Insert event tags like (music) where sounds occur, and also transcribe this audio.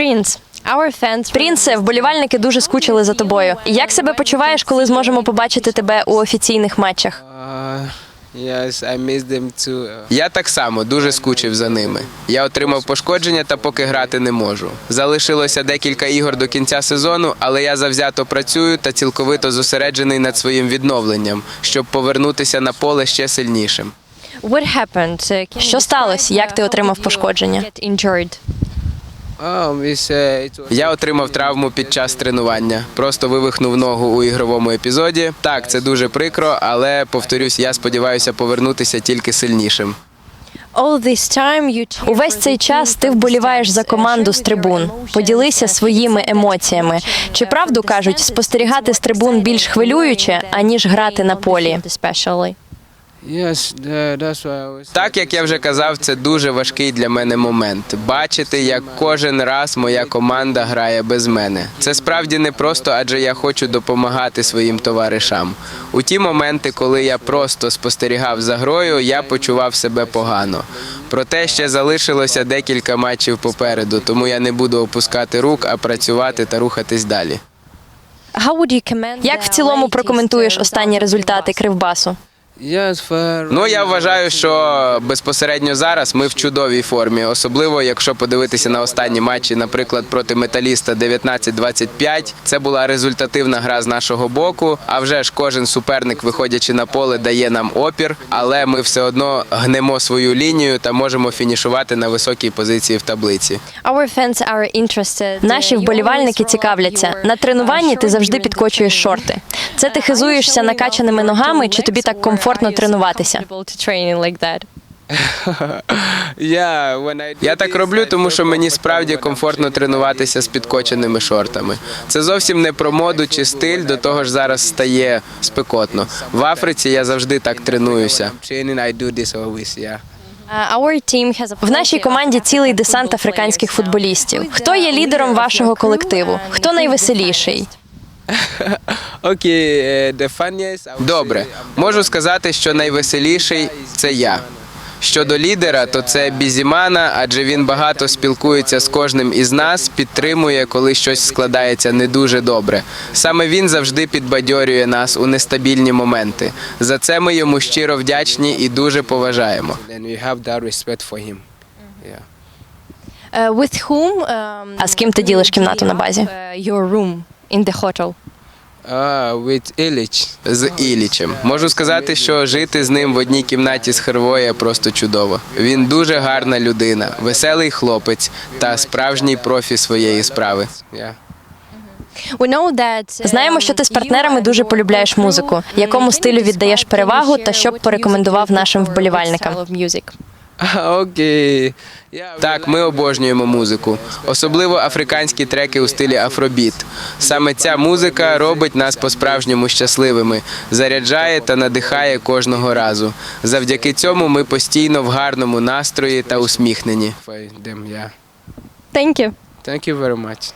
Принц. Принце, вболівальники дуже скучили за тобою. Як себе почуваєш, коли зможемо побачити тебе у офіційних матчах? Uh, yes, I miss them too. Я так само дуже скучив за ними. Я отримав пошкодження та поки грати не можу. Залишилося декілька ігор до кінця сезону, але я завзято працюю та цілковито зосереджений над своїм відновленням, щоб повернутися на поле ще сильнішим. Що сталося? Як ти отримав пошкодження? Я отримав травму під час тренування. Просто вивихнув ногу у ігровому епізоді. Так, це дуже прикро, але повторюсь, я сподіваюся повернутися тільки сильнішим. Увесь цей час ти вболіваєш за команду з трибун. Поділися своїми емоціями. Чи правду кажуть, спостерігати з трибун більш хвилююче, аніж грати на полі? Yes, that's why I was... Так як я вже казав, це дуже важкий для мене момент. Бачити, як кожен раз моя команда грає без мене. Це справді не просто, адже я хочу допомагати своїм товаришам. У ті моменти, коли я просто спостерігав за грою, я почував себе погано. Проте ще залишилося декілька матчів попереду, тому я не буду опускати рук, а працювати та рухатись далі. Як в цілому прокоментуєш останні результати Кривбасу? Ну я вважаю, що безпосередньо зараз ми в чудовій формі, особливо якщо подивитися на останні матчі, наприклад, проти металіста 19-25. Це була результативна гра з нашого боку. А вже ж кожен суперник, виходячи на поле, дає нам опір, але ми все одно гнемо свою лінію та можемо фінішувати на високій позиції в таблиці. Наші вболівальники цікавляться. На тренуванні ти завжди підкочуєш шорти. Це ти хизуєшся накачаними ногами, чи тобі так комфортно тренуватися? Я так роблю, тому що мені справді комфортно тренуватися з підкоченими шортами. Це зовсім не про моду чи стиль, до того ж зараз стає спекотно. В Африці я завжди так тренуюся. В нашій команді цілий десант африканських футболістів. Хто є лідером вашого колективу? Хто найвеселіший? (laughs) Окей, добре. Можу сказати, що найвеселіший це я. Щодо лідера, то це Бізімана, адже він багато спілкується з кожним із нас, підтримує, коли щось складається не дуже добре. Саме він завжди підбадьорює нас у нестабільні моменти. За це ми йому щиро вдячні і дуже поважаємо. А з ким ти ділиш кімнату на базі? З Ілічем. Можу сказати, що жити з ним в одній кімнаті з Хервоє просто чудово. Він дуже гарна людина, веселий хлопець та справжній профі своєї справи. Знаємо, що ти з партнерами дуже полюбляєш музику. Якому стилю віддаєш перевагу та що б порекомендував нашим вболівальникам? (laughs) Окей. Так, ми обожнюємо музику, особливо африканські треки у стилі афробіт. Саме ця музика робить нас по-справжньому щасливими, заряджає та надихає кожного разу. Завдяки цьому ми постійно в гарному настрої та усміхнені. Thank you. Thank you very much.